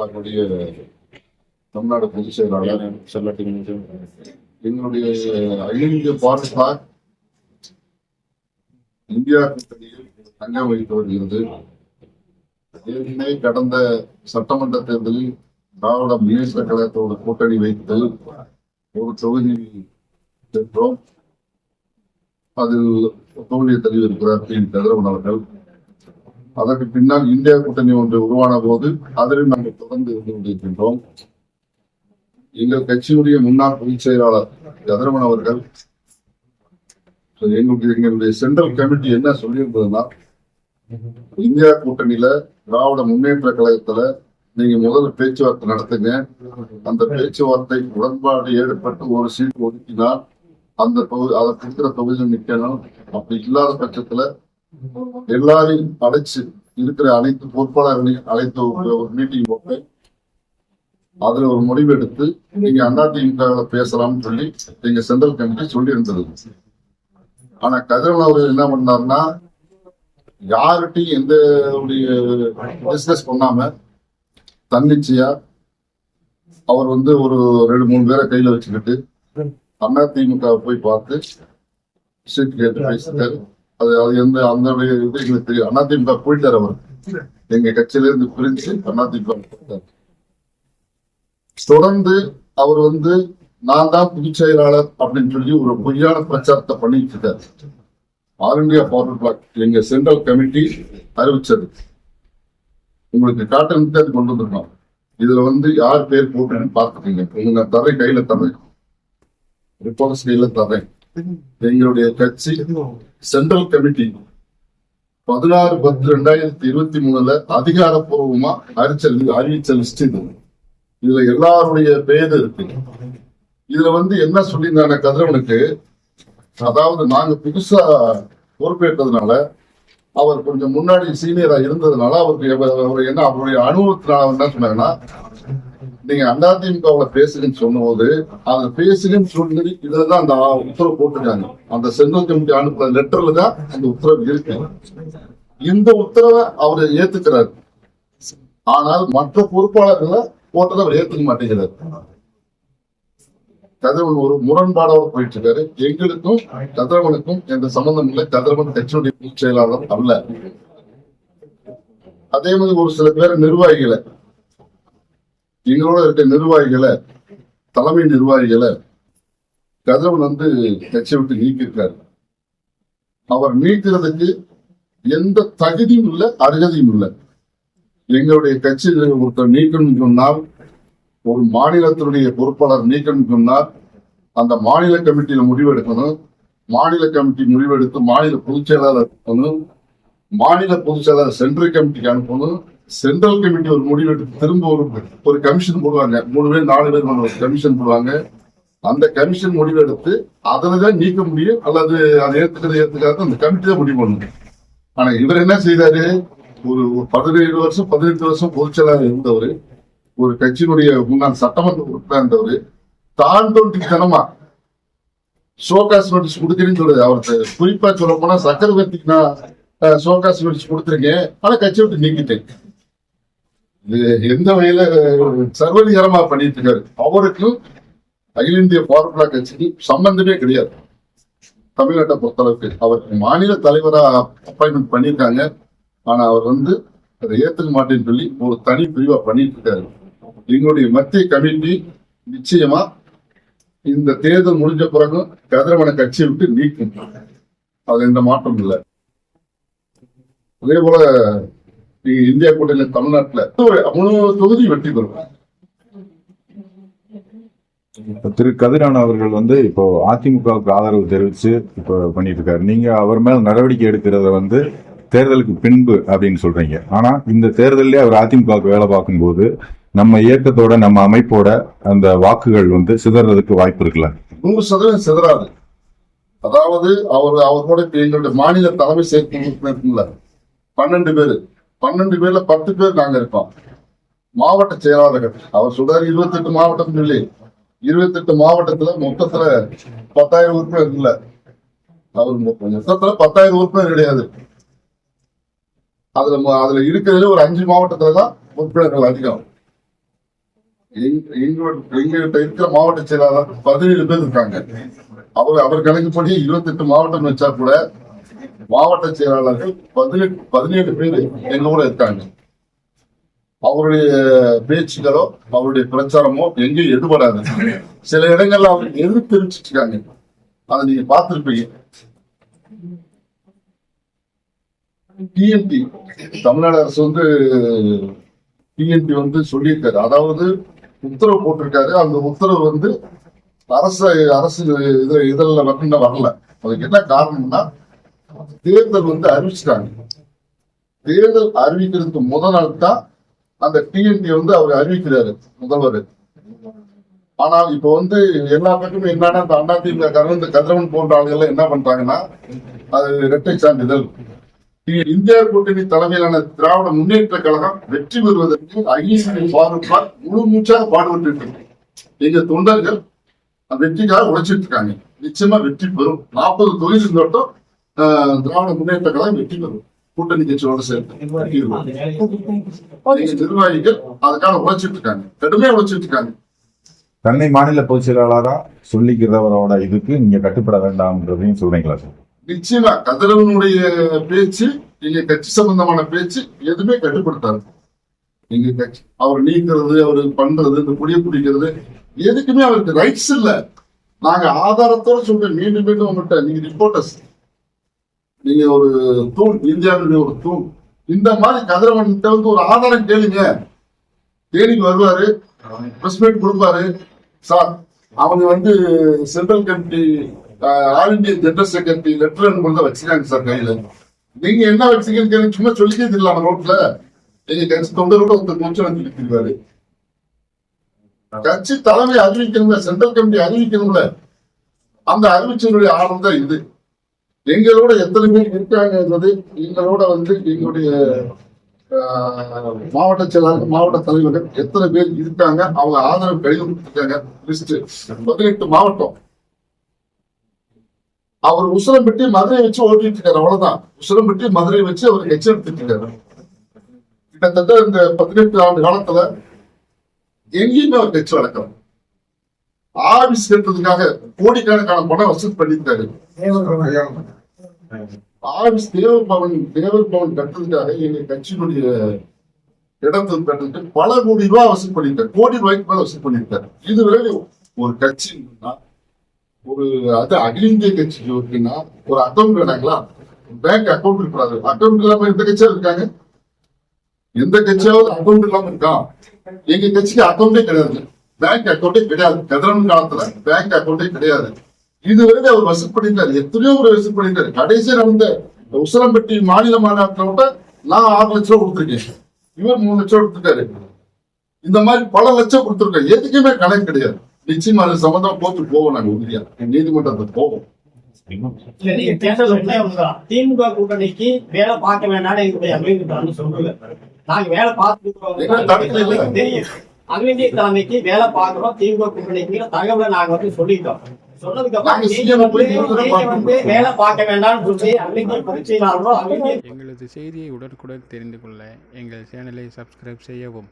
பார்க்கக்கூடிய தமிழ்நாடு பொதுச் செயலாளர் எங்களுடைய அகில இந்திய பாரத் இந்தியா கூட்டணியில் தங்க வைத்து வருகிறது. ஏற்கனவே கடந்த சட்டமன்ற தேர்தலில் திராவிட முன்னேற்ற கழகத்தோட கூட்டணி வைத்து ஒரு தொகுதி பெற்றோம் அதில் தோல்வியை தெரிவித்திருக்கிறார் பி. கதிரவன் அவர்கள். அதற்கு பின்னால் இந்தியா கூட்டணி ஒன்று உருவான போது அதிலும் நாங்கள் தொடர்ந்து இருந்து கொண்டிருக்கின்றோம். எங்கள் கட்சியுடைய முன்னாள் பொதுச் செயலாளர் கதிரவன் அவர்கள் எங்களுடைய எங்களுடைய சென்ட்ரல் கமிட்டி என்ன சொல்லியிருந்ததுன்னா இந்தியா கூட்டணியில திராவிட முன்னேற்ற கழகத்துல நீங்க முதல்ல பேச்சுவார்த்தை நடத்துங்க. அந்த பேச்சுவார்த்தை உடன்பாடு ஏற்பட்டு ஒரு சீட் ஒதுக்கினால் அந்த தொகுதி அதை கொடுக்கிற தொகுதியில் நிக்கணும். அப்படி இல்லாத பட்சத்துல எல்லாரையும் அழைச்சு இருக்கிற அனைத்து பொறுப்பாளர்களையும் அழைத்து ஒரு மீட்டிங் போட்டு அதுல ஒரு முடிவு எடுத்து நீங்க அதிமுக பேசலாம்னு சொல்லி எங்க சென்ட்ரல் கமிட்டி சொல்லி இருந்தது ஆனா கதிரவன் அவர்கள் என்ன பண்ணாருன்னா யார்கிட்டையும் எந்த டிஸ்கஸ் பண்ணாம தன்னிச்சையா அவர் வந்து ஒரு ரெண்டு மூணு பேரை கையில வச்சுக்கிட்டு அதிமுக போய் பார்த்து சீட் கேட்டு பேசிட்டாரு. அது அது எந்த அந்த இது எங்களுக்கு தெரியும். அதிமுக போயிட்டார் அவர். எங்க கட்சியில இருந்து பிரிஞ்சு அதிமுக தொடர்ந்து அவர் வந்து நான் தான் பொதுச் செயலாளர் அப்படின்னு சொல்லி ஒரு பொய்யான பிரச்சாரத்தை பண்ணிட்டு இருக்காரு. ஆல் இந்தியா ஃபார்வர்ட் பிளாக் எங்க சென்ட்ரல் கமிட்டி அறிவிச்சது. உங்களுக்கு காட்டன் அது கொண்டு வந்திருக்கோம் இதுல வந்து யார் பேர் போட்டுன்னு பாத்துக்கீங்க உங்க தரை கையில தரேன். ரிப்போர்ட்ஸ் கையில தரேன். எங்களுடைய கட்சி சென்ட்ரல் கமிட்டி பதினாறு பத்து ரெண்டாயிரத்தி இருபத்தி மூணுல அதிகாரப்பூர்வமா அறிச்சல் அறிவிச்ச லிஸ்ட் இது. இதுல எல்லாருடைய பெயர் இருக்கு. இதுல வந்து என்ன சொல்லியிருந்தாங்க கதிரவனுக்கு? அதாவது நாங்க புதுசா பொறுப்பேற்றதுனால அவர் கொஞ்சம் முன்னாடி சீனியரா இருந்ததுனால அவருக்கு அவர் என்ன அவருடைய அனுபவத்தினால என்ன சொன்னாங்கன்னா நீங்க அதிமுகவுல பேசுங்கன்னு சொன்னபோது அதை பேசுங்கன்னு சொல்லி இதுலதான் அந்த உத்தரவு போட்டிருக்காங்க. அந்த சென்ட்ரல் கமிட்டி அனுப்புற லெட்டர்ல தான் அந்த உத்தரவு இருக்கு. இந்த உத்தரவை அவர் ஏத்துக்கிறார். ஆனால் மற்ற பொறுப்பாளர்களை போட்டதை அவர் ஏத்துக்க மாட்டேங்கிறார். கதிரவன் ஒரு முரண்பாடோட போயிட்டு இருக்காரு எங்களுக்கும் கதிரவனுக்கும் எந்த சம்பந்தம் இல்லை. கதிரவன் கட்சியுடைய பொதுச் செயலாளர் அல்ல. அதே மாதிரி ஒரு சில பேர் நிர்வாகிகளை எங்களோட இருக்க நிர்வாகிகளை தலைமை நிர்வாகிகளை கதிரவன் வந்து கட்சியை விட்டு நீக்கியிருக்காரு. அவர் நீக்கிறதுக்கு எந்த தகுதியும் இல்லை அருகதையும் இல்லை. எங்களுடைய கட்சியில் ஒருத்தர் நீக்கணும்னு சொன்னால் ஒரு மாநிலத்தினுடைய பொறுப்பாளர் நீக்கணும்னு சொன்னால் அந்த மாநில கமிட்டியில முடிவெடுக்கணும் மாநில கமிட்டி முடிவெடுத்து மாநில பொதுச் செயலாளர் அனுப்பணும் மாநில பொதுச் செயலாளர் சென்ட்ரல் கமிட்டிக்கு அனுப்பணும் சென்ட்ரல் கமிட்டி ஒரு முடிவெடுத்து திரும்ப ஒரு ஒரு கமிஷன் போடுவாங்க. மூணு பேர் நாலு பேர் ஒரு கமிஷன் போடுவாங்க. அந்த கமிஷன் முடிவு எடுத்து அதில் தான் நீக்க முடியும். அல்லது அதை ஏத்துக்கிறது ஏத்துக்காத அந்த கமிட்டி தான் முடிவு பண்ணணும் ஆனா இவர் என்ன செய்தாரு? ஒரு பதினேழு வருஷம் பதினெட்டு வருஷம் பொதுச்செயலாளர் இருந்தவர் ஒரு கட்சியினுடைய முன்னாள் சட்டமன்ற உறுப்பினர் இருந்தவர் தான் தோன்றித்தனமா ஷோகாஸ் நோட்டீஸ் கொடுக்குறேன்னு சொல்லுது அவருக்கு குறிப்பா சொல்ல போனா சக்கரவர்த்திக்கு நான் ஷோகாஸ் நோட்டீஸ் கொடுத்துருக்கேன். ஆனா கட்சி விட்டு நீக்கிட்டேன். எந்த வகையில சர்வதிகாரமா பண்ணிட்டு இருக்காரு? அவருக்கும் அகில இந்திய பார்முலா கட்சிக்கு சம்பந்தமே கிடையாது. தமிழ்நாட்டை பொறுத்தளவுக்கு அவருக்கு மாநில தலைவரா அப்பாயின்மெண்ட் பண்ணியிருக்காங்க. ஆனா அவர் வந்து அதை ஏத்துக்க மாட்டேன்னு சொல்லி ஒரு தனி பிரிவா பண்ணிட்டு இருக்காரு. எங்களுடைய மத்திய கமிட்டி நிச்சயமா இந்த தேர்தல் முடிஞ்ச பிறகும் கதிரவன கட்சியை விட்டு நீக்கும். அது எந்த மாற்றம் இல்லை. அதே போல நீங்க இந்தியா கூட்டணியில தமிழ்நாட்டுல ஒரு முழு தொகுதி வெற்றி இப்ப திரு கதிரான் அவர்கள் வந்து இப்போ அதிமுகவுக்கு ஆதரவு தெரிவிச்சு இப்போ பண்ணிட்டு இருக்காரு நீங்க அவர் மேல் நடவடிக்கை எடுக்கிறத வந்து தேர்தலுக்கு பின்பு அப்படின்னு சொல்றீங்க. ஆனா இந்த தேர்தல்லே அவர் அதிமுகவுக்கு வேலை பார்க்கும்போது நம்ம இயக்கத்தோட நம்ம அமைப்போட அந்த வாக்குகள் வந்து சிதறதுக்கு வாய்ப்பு இருக்குல்ல? நூறு சதவீதம் சிதறாது. அதாவது அவர் அவர் கூட இப்ப எங்களுடைய மாநில தலைமை செயற்குழு இருக்குல்ல பன்னெண்டு பேரு. பன்னெண்டு பேர்ல பத்து பேர் நாங்க இருப்போம் மாவட்ட செயலாளர்கள். அவர் சொல்றாரு இருபத்தெட்டு மாவட்டம் சொல்லி. இருபத்தெட்டு மாவட்டத்துல மொத்தத்துல பத்தாயிரம் உறுப்பினர் இல்ல. அவர் மொத்தத்துல பத்தாயிரம் உறுப்பினர் கிடையாது. அதுல அதுல இருக்கிறதுல ஒரு அஞ்சு மாவட்டத்துல தான் உறுப்பினர்கள் அதிகம். எங்க- எங்ககிட்ட இருக்கிற மாவட்ட செயலாளர் பதினேழு பேர் இருக்காங்க. அவர் அவர் கணக்குப்படி இருபத்தெட்டு மாவட்டம் வச்சா கூட மாவட்ட செயலாளர்கள் பதினெட்டு பதினேழு பேர் எங்க ஊர்ல இருக்காங்க. அவருடைய பேச்சுகளோ அவருடைய பிரச்சாரமோ எங்கேயும் எடுபடாது. சில இடங்கள்ல அவர் எதிர்த்து தெரிவிச்சிட்டு இருக்காங்க அதை நீங்க பார்த்திருப்பீங்க. டிஎன்டி தமிழ்நாடு அரசு வந்து டிஎன்டி வந்து சொல்லியிருக்காரு. அதாவது உத்தரவு போட்டிருக்காரு. அந்த உத்தரவு வந்து அரசு அரசு இதில் இதழில் வரல. அதுக்கு என்ன காரணம்னா தேர்தல் வந்து அறிவிச்சிட்டாங்க. தேர்தல் அறிவிக்கிறதுக்கு முத நாள் தான் அந்த டிஎன்டி வந்து அவர் அறிவிக்கிறாரு முதல்வர். ஆனால் இப்ப வந்து எல்லா பக்கமும் என்னன்னா அந்த அண்ணா திமுக இந்த கதிரவன் போன்ற ஆளுகள் என்ன பண்றாங்கன்னா அது இரட்டை சான்றிதழ். இந்தியா கூட்டணி தலைமையிலான திராவிட முன்னேற்ற கழகம் வெற்றி பெறுவதற்கு அகில பாதுகாப்பு முழு மூச்சாக பாடுபட்டு இருக்கு. எங்க தொண்டர்கள் வெற்றிக்காக உழைச்சிட்டு இருக்காங்க. நிச்சயமா வெற்றி பெறும். நாற்பது தொகுதி இருந்தோட்டம் திராவிட முன்னேற்ற கழகம் வெற்றி பெறும். கூட்டணி கட்சியோட சேர்த்து நிர்வாகிகள் அதுக்காக உழைச்சிட்டு இருக்காங்க. கடுமையா உழைச்சிட்டு இருக்காங்க. தன்னை மாநில பொதுச் செயலாளரா சொல்லிக்கிறவரோட இதுக்கு நீங்க கட்டுப்பட வேண்டாம்ன்றதையும் சொல்றீங்களா சார்? நிச்சயமா. கதிரவனுடைய பேச்சு எங்க கட்சி சம்பந்தமான பேச்சு எதுவுமே கட்டுப்படுத்தாது. எங்க கட்சி. அவர் நீக்கிறது அவர் பண்றது இந்த புடிய பிடிக்கிறது எதுக்குமே அவருக்கு ரைட்ஸ் இல்ல. நாங்க ஆதாரத்தோட சொல்றேன். மீண்டும் மீண்டும் உங்கள்கிட்ட. நீங்க ரிப்போர்ட்டர்ஸ் நீங்க ஒரு தூண் இந்தியாவினுடைய ஒரு தூண். இந்த மாதிரி கதிரவன்கிட்ட வந்து ஒரு ஆதாரம் கேளுங்க. தேனிக்கு வருவாரு பிரஸ் மீட் கொடுப்பாரு. சார் அவங்க வந்து central committee all India general secretary letter கொண்டு வச்சிருக்காங்க சார் கையில. நீங்க என்ன வச்சுக்கீங்கன்னு கேளுங்க. சும்மா சொல்லிக்கிறது தெரியல ரோட்ல நீங்க கட்சி தொண்டரோட ஒருத்தர் கொஞ்சம் வந்து திருவாரு கட்சி தலைமை அறிவிக்கணும்ல சென்ட்ரல் கமிட்டி அறிவிக்கணும்ல. அந்த அறிவிச்சனுடைய ஆனந்தம் தான் இது. எங்களோட எத்தனை பேர் இருக்காங்கன்றது எங்களோட வந்து எங்களுடைய ஆஹ், மாவட்ட செயலாளர் மாவட்ட தலைவர்கள் எத்தனை பேர் இருக்காங்க அவங்க ஆதரவு கடிதம் கொடுத்திருக்காங்க லிஸ்ட் பதினெட்டு மாவட்டம். அவர் உசிலம்பட்டி மதுரையை வச்சு ஓட்டிட்டு இருக்காரு அவ்வளவுதான் உசிலம்பட்டி மதுரையை வச்சு அவர் எச்சரித்துட்டு எடுத்துட்டு இருக்காரு கிட்டத்தட்ட இந்த பதினெட்டு ஆண்டு காலத்துல எங்கேயுமே அவர் கட்சி வளர்க்கலாம் ஆபீஸ் கட்டுறதுக்காக கோடிக்கணக்கான பணம் வசூல் பண்ணியிருக்காரு. ஆபீஸ் தேவர் பவன் தேவர் பவன் கட்டுறதுக்காக எங்க கட்சியினுடைய இடத்தை கட்டுறதுக்கு பல கோடி ரூபாய் வசூல் பண்ணியிருக்காரு. கோடி ரூபாய்க்கு மேல வசூல் பண்ணியிருக்காரு. இதுவரை ஒரு கட்சி ஒரு அது அகில இந்திய கட்சிக்கு இருக்குன்னா ஒரு அக்கௌண்ட் வேணாங்களா? பேங்க் அக்கௌண்ட் இருக்காது. அக்கௌண்ட் இல்லாம எந்த கட்சியா இருக்காங்க? எந்த கட்சியாவது அக்கௌண்ட் இல்லாம இருக்கா? எங்க கட்சிக்கு அக்கௌண்டே கிடையாது. பேங்க் அக்கௌண்டே கிடையாது. கதிரவன் காலத்துல பேங்க் அக்கௌண்டே கிடையாது. இதுவரை அவர் வசூல் பண்ணிட்டாரு. எத்தனையோ முறை வசூல் பண்ணிட்டாரு. கடைசியா நடந்த உசலம்பட்டி மாநில மாநாட்டில் விட்ட நான் ஆறு லட்சம் ரூபா கொடுத்துருக்கேன். இவர் மூணு லட்சம் கொடுத்துருக்காரு இந்த மாதிரி பல லட்சம் கொடுத்துருக்காரு எதுக்குமே கணக்கு கிடையாது. நிச்சயமா அது சம்பந்தமா போட்டு போவோம் நாங்க உறுதியா. நீதிமன்றத்துக்கு போவோம். திமுக கூட்டணிக்கு வேலை பார்க்க எங்களுடைய சொல்றீங்க நாங்க வேலை பார்த்துட்டு. தெரியும். அகில இந்திய தலைமைக்கு வேலை பார்க்கிறோம் திமுக கூட்டணிக்கு தகவலை நாங்க வந்து சொல்லிட்டோம். சொன்னதுக்கு அப்புறம் வந்து- வேலை பார்க்க வேண்டாம்னு சொல்லி எங்களது செய்தியை உடனுக்குடன் தெரிந்து கொள்ள எங்கள் சேனலை சப்ஸ்கிரைப் செய்யவும்.